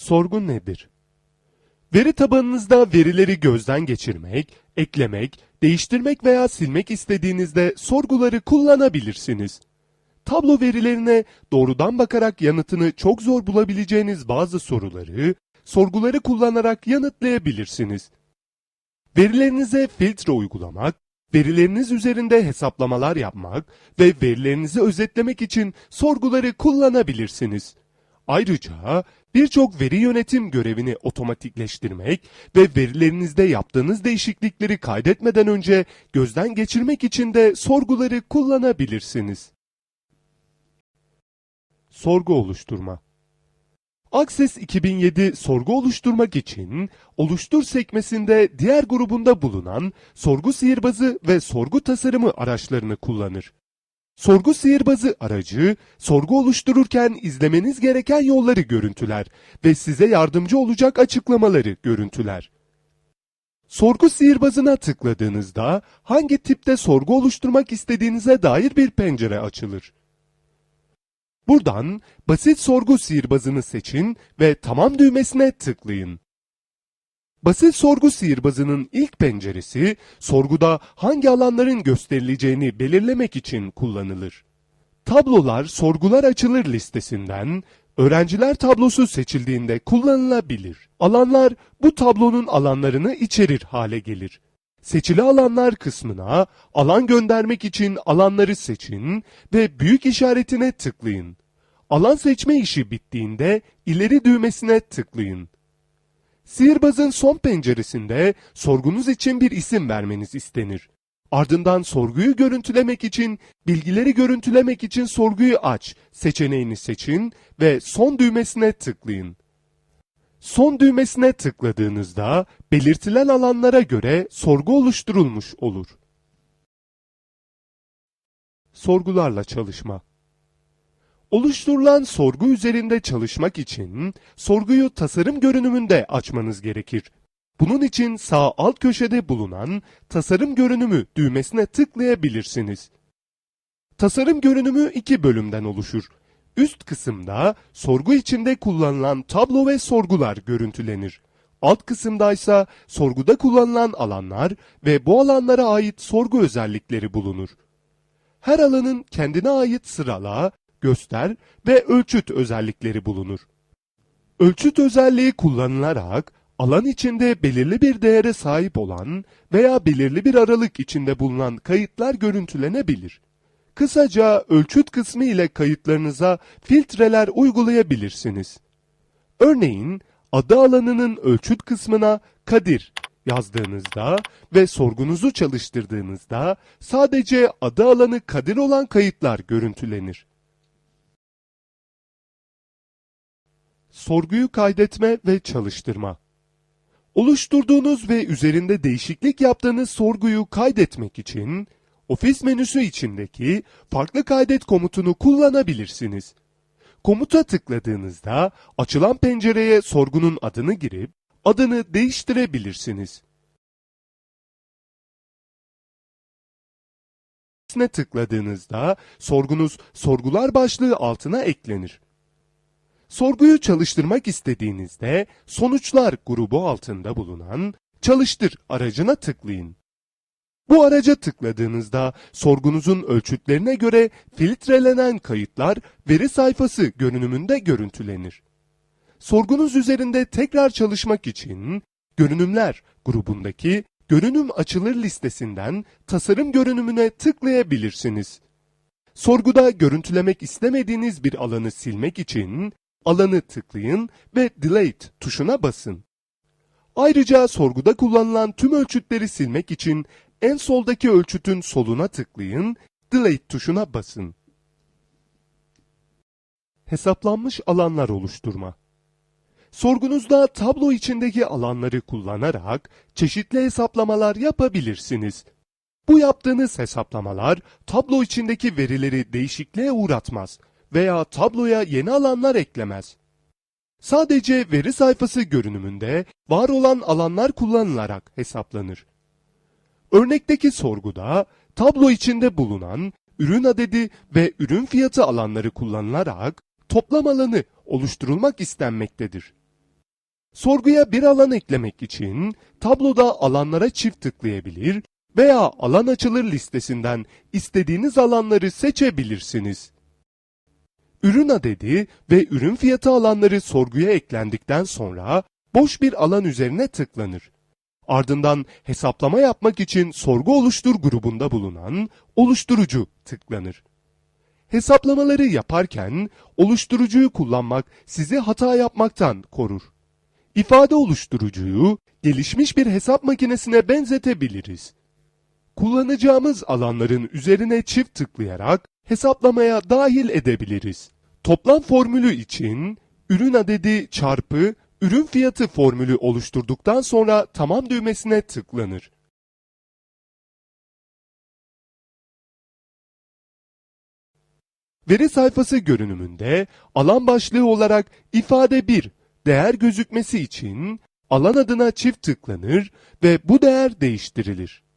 Sorgu nedir? Veri tabanınızda verileri gözden geçirmek, eklemek, değiştirmek veya silmek istediğinizde sorguları kullanabilirsiniz. Tablo verilerine doğrudan bakarak yanıtını çok zor bulabileceğiniz bazı soruları, sorguları kullanarak yanıtlayabilirsiniz. Verilerinize filtre uygulamak, verileriniz üzerinde hesaplamalar yapmak ve verilerinizi özetlemek için sorguları kullanabilirsiniz. Ayrıca birçok veri yönetim görevini otomatikleştirmek ve verilerinizde yaptığınız değişiklikleri kaydetmeden önce gözden geçirmek için de sorguları kullanabilirsiniz. Sorgu oluşturma Access 2007 sorgu oluşturmak için oluştur sekmesinde diğer grubunda bulunan sorgu sihirbazı ve sorgu tasarımı araçlarını kullanır. Sorgu sihirbazı aracı, sorgu oluştururken izlemeniz gereken yolları görüntüler ve size yardımcı olacak açıklamaları görüntüler. Sorgu sihirbazına tıkladığınızda hangi tipte sorgu oluşturmak istediğinize dair bir pencere açılır. Buradan basit sorgu sihirbazını seçin ve tamam düğmesine tıklayın. Basit sorgu sihirbazının ilk penceresi, sorguda hangi alanların gösterileceğini belirlemek için kullanılır. Tablolar sorgular açılır listesinden, öğrenciler tablosu seçildiğinde kullanılabilir. Alanlar bu tablonun alanlarını içerir hale gelir. Seçili alanlar kısmına alan göndermek için alanları seçin ve büyük işaretine tıklayın. Alan seçme işi bittiğinde ileri düğmesine tıklayın. Sihirbazın son penceresinde sorgunuz için bir isim vermeniz istenir. Ardından sorguyu görüntülemek için, bilgileri görüntülemek için sorguyu aç seçeneğini seçin ve son düğmesine tıklayın. Son düğmesine tıkladığınızda belirtilen alanlara göre sorgu oluşturulmuş olur. Sorgularla çalışma Oluşturulan sorgu üzerinde çalışmak için sorguyu tasarım görünümünde açmanız gerekir. Bunun için sağ alt köşede bulunan tasarım görünümü düğmesine tıklayabilirsiniz. Tasarım görünümü iki bölümden oluşur. Üst kısımda sorgu içinde kullanılan tablo ve sorgular görüntülenir. Alt kısımda ise sorguda kullanılan alanlar ve bu alanlara ait sorgu özellikleri bulunur. Her alanın kendine ait sırala, göster ve ölçüt özellikleri bulunur. Ölçüt özelliği kullanılarak alan içinde belirli bir değere sahip olan veya belirli bir aralık içinde bulunan kayıtlar görüntülenebilir. Kısaca ölçüt kısmı ile kayıtlarınıza filtreler uygulayabilirsiniz. Örneğin adı alanının ölçüt kısmına Kadir yazdığınızda ve sorgunuzu çalıştırdığınızda sadece adı alanı Kadir olan kayıtlar görüntülenir. Sorguyu kaydetme ve çalıştırma. Oluşturduğunuz ve üzerinde değişiklik yaptığınız sorguyu kaydetmek için Ofis menüsü içindeki farklı kaydet komutunu kullanabilirsiniz. Komuta tıkladığınızda açılan pencereye sorgunun adını girip adını değiştirebilirsiniz. tıkladığınızda sorgunuz sorgular başlığı altına eklenir. Sorguyu çalıştırmak istediğinizde sonuçlar grubu altında bulunan çalıştır aracına tıklayın. Bu araca tıkladığınızda sorgunuzun ölçütlerine göre filtrelenen kayıtlar veri sayfası görünümünde görüntülenir. Sorgunuz üzerinde tekrar çalışmak için görünümler grubundaki görünüm açılır listesinden tasarım görünümüne tıklayabilirsiniz. Sorguda görüntülemek istemediğiniz bir alanı silmek için alanı tıklayın ve Delete tuşuna basın. Ayrıca sorguda kullanılan tüm ölçütleri silmek için en soldaki ölçütün soluna tıklayın, Delete tuşuna basın. Hesaplanmış alanlar oluşturma. Sorgunuzda tablo içindeki alanları kullanarak çeşitli hesaplamalar yapabilirsiniz. Bu yaptığınız hesaplamalar tablo içindeki verileri değişikliğe uğratmaz veya tabloya yeni alanlar eklemez. Sadece veri sayfası görünümünde var olan alanlar kullanılarak hesaplanır. Örnekteki sorguda tablo içinde bulunan ürün adedi ve ürün fiyatı alanları kullanılarak toplam alanı oluşturulmak istenmektedir. Sorguya bir alan eklemek için tabloda alanlara çift tıklayabilir veya alan açılır listesinden istediğiniz alanları seçebilirsiniz. Ürün adedi ve ürün fiyatı alanları sorguya eklendikten sonra boş bir alan üzerine tıklanır. Ardından hesaplama yapmak için sorgu oluştur grubunda bulunan oluşturucu tıklanır. Hesaplamaları yaparken oluşturucuyu kullanmak sizi hata yapmaktan korur. İfade oluşturucuyu gelişmiş bir hesap makinesine benzetebiliriz. Kullanacağımız alanların üzerine çift tıklayarak hesaplamaya dahil edebiliriz. Toplam formülü için ürün adedi çarpı ürün fiyatı formülü oluşturduktan sonra tamam düğmesine tıklanır. Veri sayfası görünümünde alan başlığı olarak ifade 1 değer gözükmesi için alan adına çift tıklanır ve bu değer değiştirilir.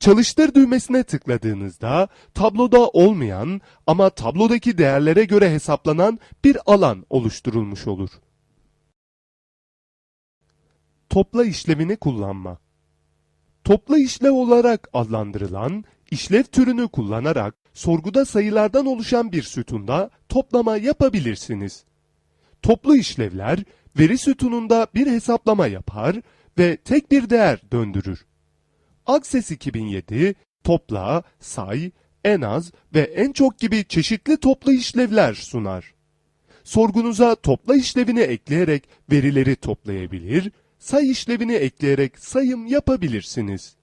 Çalıştır düğmesine tıkladığınızda tabloda olmayan ama tablodaki değerlere göre hesaplanan bir alan oluşturulmuş olur. Topla işlemini kullanma. Topla işlev olarak adlandırılan işlev türünü kullanarak sorguda sayılardan oluşan bir sütunda toplama yapabilirsiniz. Toplu işlevler veri sütununda bir hesaplama yapar ve tek bir değer döndürür. Access 2007 topla, say, en az ve en çok gibi çeşitli topla işlevler sunar. Sorgunuza topla işlevini ekleyerek verileri toplayabilir, say işlevini ekleyerek sayım yapabilirsiniz.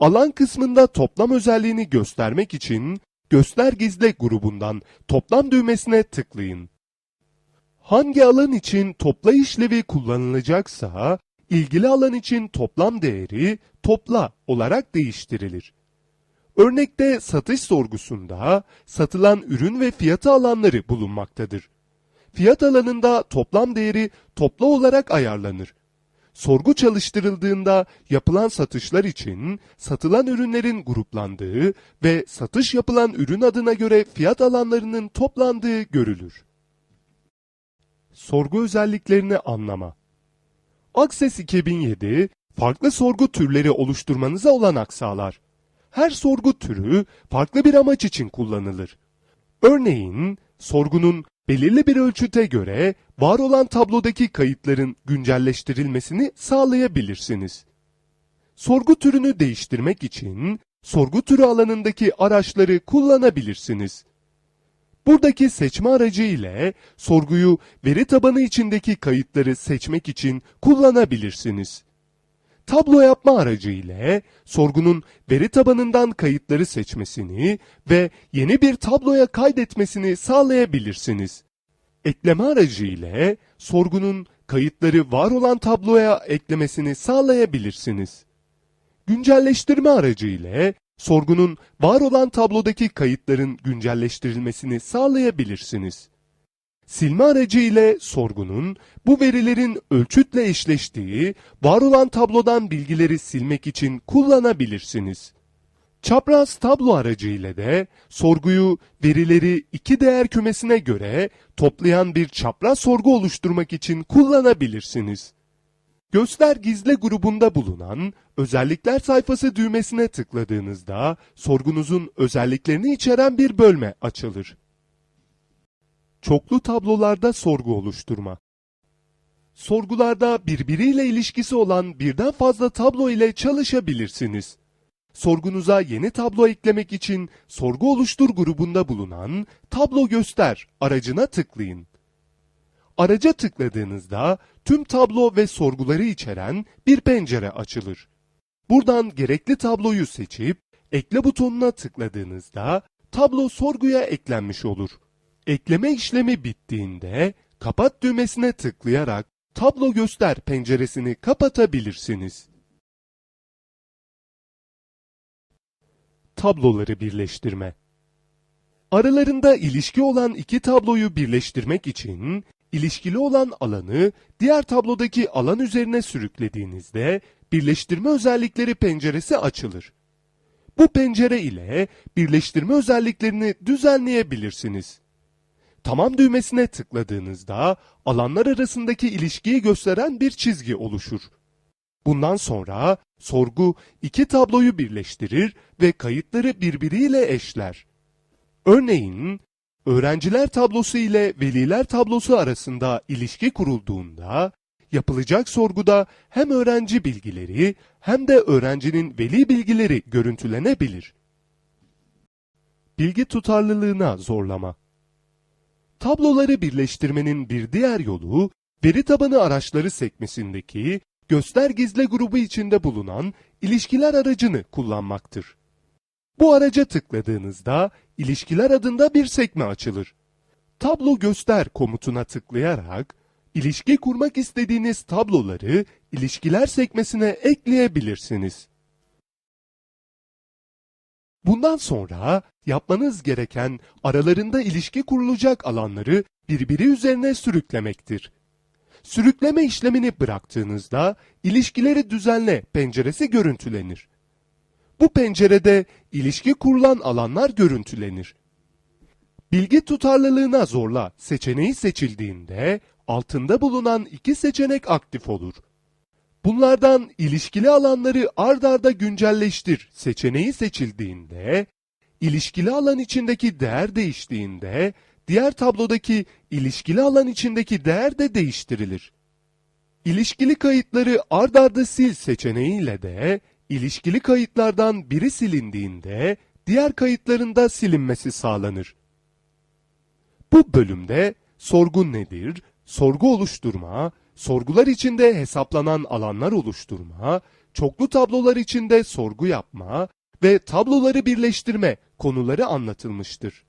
Alan kısmında toplam özelliğini göstermek için Göster Gizle grubundan toplam düğmesine tıklayın. Hangi alan için topla işlevi kullanılacaksa, ilgili alan için toplam değeri topla olarak değiştirilir. Örnekte satış sorgusunda satılan ürün ve fiyatı alanları bulunmaktadır. Fiyat alanında toplam değeri topla olarak ayarlanır. Sorgu çalıştırıldığında yapılan satışlar için satılan ürünlerin gruplandığı ve satış yapılan ürün adına göre fiyat alanlarının toplandığı görülür. Sorgu özelliklerini anlama Access 2007, farklı sorgu türleri oluşturmanıza olanak sağlar. Her sorgu türü farklı bir amaç için kullanılır. Örneğin, sorgunun belirli bir ölçüte göre var olan tablodaki kayıtların güncelleştirilmesini sağlayabilirsiniz. Sorgu türünü değiştirmek için sorgu türü alanındaki araçları kullanabilirsiniz. Buradaki seçme aracı ile sorguyu veri tabanı içindeki kayıtları seçmek için kullanabilirsiniz. Tablo yapma aracı ile sorgunun veri tabanından kayıtları seçmesini ve yeni bir tabloya kaydetmesini sağlayabilirsiniz. Ekleme aracı ile sorgunun kayıtları var olan tabloya eklemesini sağlayabilirsiniz. Güncelleştirme aracı ile sorgunun var olan tablodaki kayıtların güncelleştirilmesini sağlayabilirsiniz. Silme aracı ile sorgunun bu verilerin ölçütle eşleştiği var olan tablodan bilgileri silmek için kullanabilirsiniz. Çapraz tablo aracı ile de sorguyu verileri iki değer kümesine göre toplayan bir çapraz sorgu oluşturmak için kullanabilirsiniz. Göster gizle grubunda bulunan özellikler sayfası düğmesine tıkladığınızda sorgunuzun özelliklerini içeren bir bölme açılır. Çoklu tablolarda sorgu oluşturma. Sorgularda birbiriyle ilişkisi olan birden fazla tablo ile çalışabilirsiniz. Sorgunuza yeni tablo eklemek için sorgu oluştur grubunda bulunan tablo göster aracına tıklayın. Araca tıkladığınızda tüm tablo ve sorguları içeren bir pencere açılır. Buradan gerekli tabloyu seçip ekle butonuna tıkladığınızda tablo sorguya eklenmiş olur. Ekleme işlemi bittiğinde kapat düğmesine tıklayarak tablo göster penceresini kapatabilirsiniz. Tabloları birleştirme Aralarında ilişki olan iki tabloyu birleştirmek için ilişkili olan alanı diğer tablodaki alan üzerine sürüklediğinizde birleştirme özellikleri penceresi açılır. Bu pencere ile birleştirme özelliklerini düzenleyebilirsiniz. Tamam düğmesine tıkladığınızda alanlar arasındaki ilişkiyi gösteren bir çizgi oluşur. Bundan sonra sorgu iki tabloyu birleştirir ve kayıtları birbiriyle eşler. Örneğin, öğrenciler tablosu ile veliler tablosu arasında ilişki kurulduğunda, yapılacak sorguda hem öğrenci bilgileri hem de öğrencinin veli bilgileri görüntülenebilir. Bilgi tutarlılığına zorlama Tabloları birleştirmenin bir diğer yolu, veri tabanı araçları sekmesindeki göster gizle grubu içinde bulunan ilişkiler aracını kullanmaktır. Bu araca tıkladığınızda ilişkiler adında bir sekme açılır. Tablo göster komutuna tıklayarak ilişki kurmak istediğiniz tabloları ilişkiler sekmesine ekleyebilirsiniz. Bundan sonra yapmanız gereken aralarında ilişki kurulacak alanları birbiri üzerine sürüklemektir. Sürükleme işlemini bıraktığınızda ilişkileri düzenle penceresi görüntülenir. Bu pencerede ilişki kurulan alanlar görüntülenir. Bilgi tutarlılığına zorla seçeneği seçildiğinde altında bulunan iki seçenek aktif olur. Bunlardan ilişkili alanları ard arda güncelleştir seçeneği seçildiğinde, ilişkili alan içindeki değer değiştiğinde, diğer tablodaki ilişkili alan içindeki değer de değiştirilir. İlişkili kayıtları ard arda sil seçeneğiyle de, ilişkili kayıtlardan biri silindiğinde, diğer kayıtların da silinmesi sağlanır. Bu bölümde sorgu nedir, sorgu oluşturma, sorgular içinde hesaplanan alanlar oluşturma, çoklu tablolar içinde sorgu yapma ve tabloları birleştirme konuları anlatılmıştır.